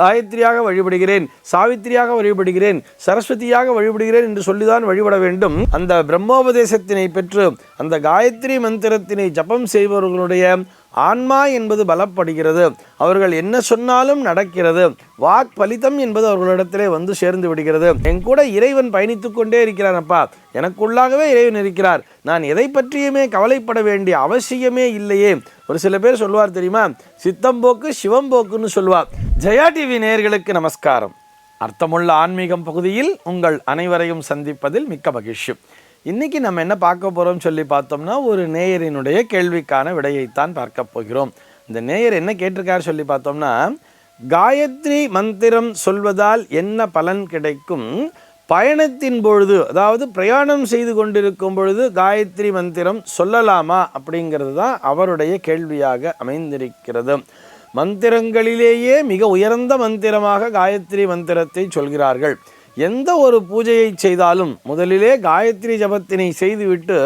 காயத்ரியாக வழிபடுகிறேன் சாவித்திரியாக வழிபடுகிறேன் சரஸ்வதியாக வழிபடுகிறேன் என்று சொல்லிதான் வழிபட வேண்டும். அந்த பிரம்மோபதேசத்தினை பெற்று அந்த காயத்ரி மந்திரத்தினை ஜபம் செய்பவர்களுடைய ஆன்மா என்பது பலப்படுகிறது. அவர்கள் என்ன சொன்னாலும் நடக்கிறது. வாக் பலிதம் என்பது அவர்களிடத்திலே வந்து சேர்ந்து விடுகிறது. என் கூட இறைவன் பயணித்து கொண்டே இருக்கிறான் அப்பா. எனக்குள்ளாகவே இறைவன் இருக்கிறார். நான் எதை பற்றியுமே கவலைப்பட வேண்டிய அவசியமே இல்லையே. ஒரு சில பேர் சொல்வார் தெரியுமா? சித்தம்போக்கு சிவம்போக்குன்னு சொல்வார் ஜெயா டிவி நேயர்களுக்கு நமஸ்காரம். அர்த்தமுள்ள ஆன்மீகம் பகுதியில் உங்கள் அனைவரையும் சந்திப்பதில் மிக்க மகிழ்ச்சி. இன்னைக்கு நம்ம என்ன பார்க்க போகிறோம்னு சொல்லி பார்த்தோம்னா ஒரு நேயரினுடைய கேள்விக்கான விடையைத்தான் பார்க்க போகிறோம். இந்த நேயர் என்ன கேட்டிருக்காரு சொல்லி பார்த்தோம்னா காயத்ரி மந்திரம் சொல்வதால் என்ன பலன் கிடைக்கும்? பயணத்தின் பொழுது அதாவது பிரயாணம் செய்து கொண்டிருக்கும் பொழுது காயத்ரி மந்திரம் சொல்லலாமா அப்படிங்கிறது தான் அவருடைய கேள்வியாக அமைந்திருக்கிறது. மந்திரங்களிலேயே மிக உயர்ந்த மந்திரமாக காயத்ரி மந்திரத்தை சொல்கிறார்கள். எந்த ஒரு பூஜையை செய்தாலும் முதலிலே காயத்ரி ஜபத்தினை செய்துவிட்டு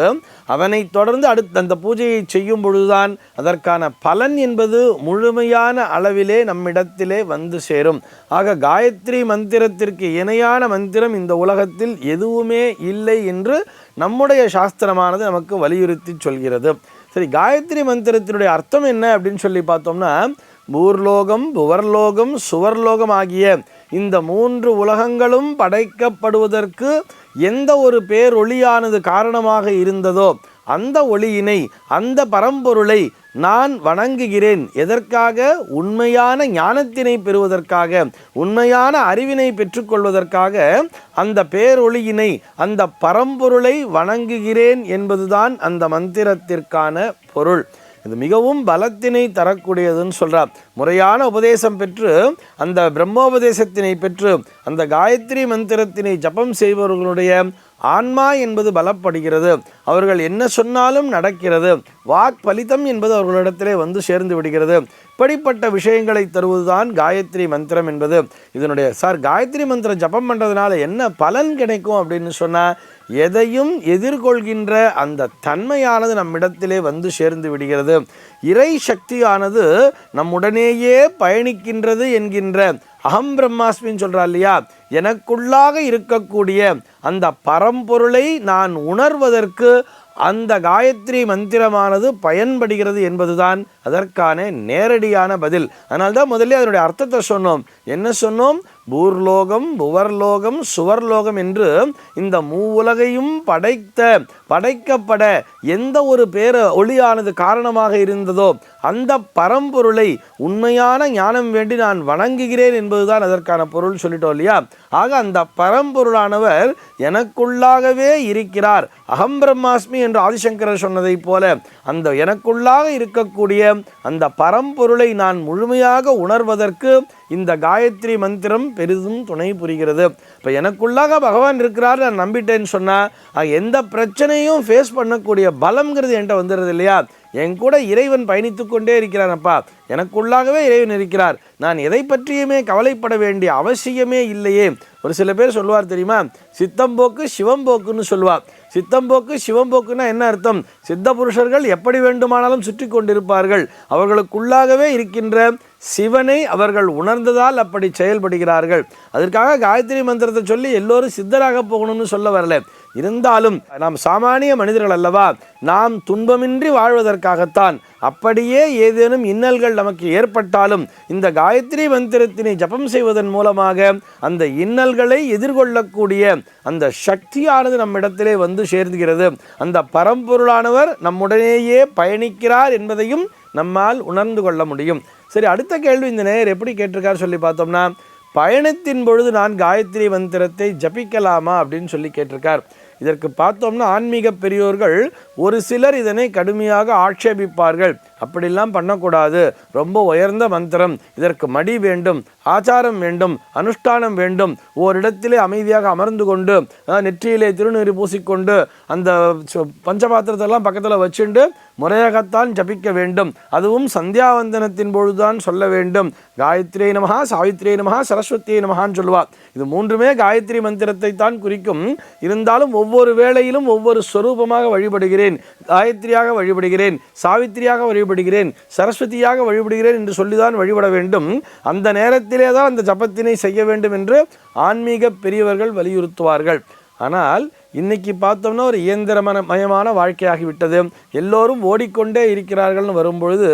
அவனை தொடர்ந்து அடுத்த அந்த பூஜையை செய்யும் பொழுதுதான் அதற்கான பலன் என்பது முழுமையான அளவிலே நம்மிடத்திலே வந்து சேரும். ஆக காயத்ரி மந்திரத்திற்கு இணையான மந்திரம் இந்த உலகத்தில் எதுவுமே இல்லை என்று நம்முடைய சாஸ்திரமானது நமக்கு வலியுறுத்தி சொல்கிறது. சரி காயத்ரி மந்திரத்தினுடைய அர்த்தம் என்ன அப்படின்னு சொல்லி பார்த்தோம்னா பூர்லோகம் புவர்லோகம் சுவர்லோகம் ஆகிய இந்த மூன்று உலகங்களும் படைக்கப்படுவதற்கு எந்த ஒரு பேரொளியானது காரணமாக இருந்ததோ அந்த ஒளியினை அந்த பரம்பொருளை நான் வணங்குகிறேன். எதற்காக? உண்மையான ஞானத்தினை பெறுவதற்காக உண்மையான அறிவினை பெற்றுக்கொள்வதற்காக அந்த பேரொளியினை அந்த பரம்பொருளை வணங்குகிறேன் என்பதுதான் அந்த மந்திரத்திற்கான பொருள். இது மிகவும் பலத்தினை தரக்கூடியதுன்னு சொல்கிறார் முறையான உபதேசம் பெற்று அந்த பிரம்மோபதேசத்தினை பெற்று அந்த காயத்ரி மந்திரத்தினை ஜபம் செய்பவர்களுடைய ஆன்மா என்பது பலப்படுகிறது. அவர்கள் என்ன சொன்னாலும் நடக்கிறது. வாக்பலிதம் என்பது அவர்களிடத்திலே வந்து சேர்ந்து விடுகிறது. இப்படிப்பட்ட விஷயங்களை தருவதுதான் காயத்ரி மந்திரம் என்பது. இதனுடைய சார் காயத்ரி மந்திரம் ஜபம் பண்ணுறதுனால என்ன பலன் கிடைக்கும்? அப்படின்னு சொன்னால் எதையும் எதிர்கொள்கின்ற அந்த தன்மையானது நம்மிடத்திலே வந்து சேர்ந்து விடுகிறது. இறை சக்தியானது நம்முடனேயே பயணிக்கின்றது என்கின்ற. அகம் பிரம்மாஸ்மின்னு சொல்கிறா இல்லையா? எனக்குள்ளாக இருக்கக்கூடிய அந்த பரம்பொருளை நான் உணர்வதற்கு அந்த காயத்ரி மந்திரமானது பயன்படுகிறது என்பதுதான் அதற்கான நேரடியான பதில். அதனால்தான் முதல்ல அதனுடைய அர்த்தத்தை சொன்னோம். என்ன சொன்னோம்? பூர்லோகம் புவர்லோகம் சுவர்லோகம் என்று இந்த மூவுலகையும் படைத்த படைக்கப்பட எந்த ஒரு பேர ஒளியானது காரணமாக இருந்ததோ அந்த பரம்பொருளை உண்மையான ஞானம் வேண்டி நான் வணங்குகிறேன் என்பதுதான் அதற்கான பொருள் சொல்லிட்டோம் இல்லையா? ஆக அந்த பரம்பொருளானவர் எனக்குள்ளாகவே இருக்கிறார். அகம் பிரம்மாஸ்மி என்று ஆதிசங்கரர் சொன்னதைப் போல அந்த எனக்குள்ளாக இருக்கக்கூடிய அந்த பரம்பொருளை நான் முழுமையாக உணர்வதற்கு இந்த காயத்ரி மந்திரம் பெரிதும் துணை புரிகிறது. இப்போ எனக்குள்ளாக பகவான் இருக்கிறார் நான் நம்பிட்டேன்னு சொன்னால் எந்த பிரச்சனையும் ஃபேஸ் பண்ணக்கூடிய பலம்ங்கிறது என்கிட்ட வந்துடுறது இல்லையா? என் கூட இறைவன் பயணித்து கொண்டே இருக்கிறானப்பா எனக்குள்ளாகவே இறைவன் இருக்கிறார். நான் எதை பற்றியுமே கவலைப்பட வேண்டிய அவசியமே இல்லையே. ஒரு சில பேர் சொல்லுவார் தெரியுமா? சித்தம்போக்கு சிவம்போக்குன்னு சொல்லுவார் சித்தம்போக்கு சிவம்போக்குன்னா என்ன அர்த்தம்? சித்த புருஷர்கள் எப்படி வேண்டுமானாலும் சுற்றி கொண்டிருப்பார்கள். அவர்களுக்குள்ளாகவே இருக்கின்ற சிவனை அவர்கள் உணர்ந்ததால் அப்படி செயல்படுகிறார்கள். அதற்காக காயத்ரி மந்திரத்தை சொல்லி எல்லோரும் சித்தராக போகணும்னு சொல்ல வரல. இருந்தாலும் நாம் சாமானிய மனிதர்கள் அல்லவா நாம் துன்பமின்றி வாழ்வதற்காகத்தான் அப்படியே ஏதேனும் இன்னல்கள் நமக்கு ஏற்பட்டாலும் இந்த காயத்ரி மந்திரத்தினை ஜபம் செய்வதன் மூலமாக அந்த இன்னல்களை எதிர்கொள்ளக்கூடிய அந்த சக்தியானது நம்மிடத்திலே வந்து சேர்ந்துகிறது. அந்த பரம்பொருளானவர் நம்முடனேயே பயணிக்கிறார் என்பதையும் நம்மால் உணர்ந்து கொள்ள முடியும். சரி அடுத்த கேள்வி இந்த நேயர் எப்படி கேட்டிருக்காரு சொல்லி பார்த்தோம்னா பயணத்தின் பொழுது நான் காயத்ரி மந்திரத்தை ஜபிக்கலாமா அப்படின்னு சொல்லி கேட்டிருக்கார். இதற்கு பார்த்தோம்னா ஆன்மீக பெரியோர்கள் ஒரு சிலர் இதனை கடுமையாக ஆட்சேபிப்பார்கள். அப்படிலாம் பண்ணக்கூடாது. ரொம்ப உயர்ந்த மந்திரம். இதற்கு மடி வேண்டும் ஆச்சாரம் வேண்டும் அனுஷ்டானம் வேண்டும். ஓரிடத்திலே அமைதியாக அமர்ந்து கொண்டு நெற்றியிலே திருநீர் பூசிக்கொண்டு அந்த பஞ்சபாத்திரத்தெல்லாம் பக்கத்தில் வச்சுண்டு முறையாகத்தான் ஜபிக்க வேண்டும். அதுவும் சந்தியாவந்தனத்தின் பொழுதுதான் சொல்ல வேண்டும். காயத்ரி நமகா சாவித்ரி நமகா சரஸ்வதி நமகான்னு சொல்லுவார் இது மூன்றுமே காயத்ரி மந்திரத்தை தான் குறிக்கும். இருந்தாலும் ஒவ்வொரு ஒவ்வொரு வேளையிலும் ஒவ்வொரு ஸ்வரூபமாக வழிபடுகிறேன் வழிபடுகிறேன். காயத்ரியாக வழிபடுகிறேன். சாவித்திரியாக வழிபடுகிறேன். சரஸ்வதியாக வழிபடுகிறேன் என்று சொல்லிதான் வழிபட வேண்டும். அந்த நேரத்திலே தான் அந்த ஜபத்தினை செய்ய வேண்டும் என்று ஆன்மீக பெரியவர்கள் வலியுறுத்துவார்கள். ஆனால் இன்னைக்கு பார்த்தோம்னா ஒரு இயந்திரமன மயமான வாழ்க்கையாகிவிட்டது. எல்லோரும் ஓடிக்கொண்டே இருக்கிறார்கள்னு வரும்பொழுது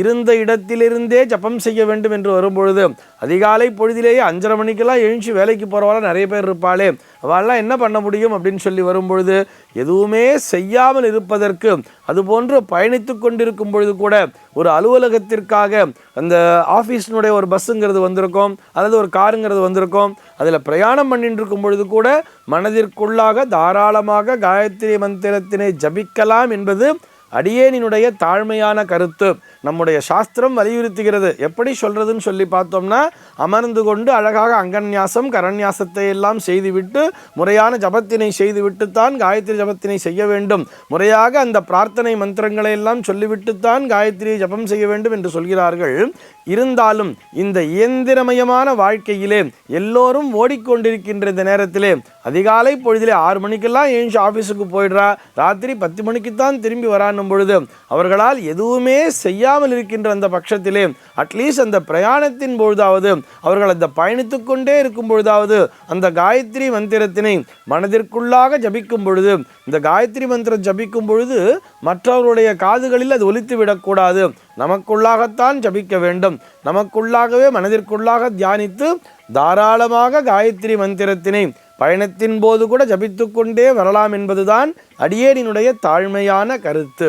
இருந்த இடத்திலிருந்தே ஜபம் செய்ய வேண்டும் என்று வரும்பொழுது அதிகாலை பொழுதிலேயே அஞ்சரை மணிக்கெல்லாம் எழுந்து வேலைக்கு போகிறவாள் நிறைய பேர் இருப்பாளே. அவள்லாம் என்ன பண்ண முடியும் அப்படின்னு சொல்லி வரும்பொழுது எதுவுமே செய்யாமல் இருப்பதற்கு அதுபோன்று பயணித்து கொண்டிருக்கும் பொழுது கூட ஒரு அலுவலகத்திற்காக அந்த ஆஃபீஸினுடைய ஒரு பஸ்ஸுங்கிறது வந்திருக்கும் அல்லது ஒரு காருங்கிறது வந்திருக்கும். அதில் பிரயாணம் பண்ணிட்டு இருக்கும் பொழுது கூட மனதிற்குள்ளாக தாராளமாக காயத்ரி மந்திரத்தினை ஜபிக்கலாம் என்பது அடியேனினுடைய தாழ்மையான கருத்து. நம்முடைய சாஸ்திரம் வலியுறுத்துகிறது. எப்படி சொல்றதுன்னு சொல்லி பார்த்தோம்னா அமர்ந்து கொண்டு அழகாக அங்கன்யாசம் கரண்யாசத்தை எல்லாம் செய்துவிட்டு முறையான ஜபத்தினை செய்துவிட்டுத்தான் காயத்ரி ஜபத்தினை செய்ய வேண்டும். முறையாக அந்த பிரார்த்தனை மந்திரங்களை எல்லாம் சொல்லிவிட்டுத்தான் காயத்ரி ஜபம் செய்ய வேண்டும் என்று சொல்கிறார்கள். இருந்தாலும் இந்த இயந்திரமயமான வாழ்க்கையிலே எல்லோரும் ஓடிக்கொண்டிருக்கின்ற இந்த நேரத்திலே அதிகாலை பொழுதிலே ஆறு மணிக்கெல்லாம் ஏஞ்சி ஆஃபீஸுக்கு போயிடுறா. ராத்திரி பத்து மணிக்குத்தான் திரும்பி வரான்னும் பொழுது அவர்களால் எதுவுமே செய்ய செய்யாமல் இருக்கின்ற அந்த பட்சத்திலே அட்லீஸ்ட் அந்த பிரயாணத்தின் பொழுதாவது அவர்கள் அந்த பயணித்து கொண்டே இருக்கும் பொழுதாவது அந்த காயத்ரி மந்திரத்தினை மனதிற்குள்ளாக ஜபிக்கும் பொழுது இந்த காயத்ரி மந்திரம் ஜபிக்கும் பொழுது மற்றவருடைய காதுகளில் அது ஒலித்து விடக்கூடாது நமக்குள்ளாகத்தான் ஜபிக்க வேண்டும். நமக்குள்ளாகவே மனதிற்குள்ளாக தியானித்து தாராளமாக காயத்ரி மந்திரத்தினை பயணத்தின் போது கூட ஜபித்து கொண்டே வரலாம் என்பதுதான் அடியேனினுடைய தாழ்மையான கருத்து.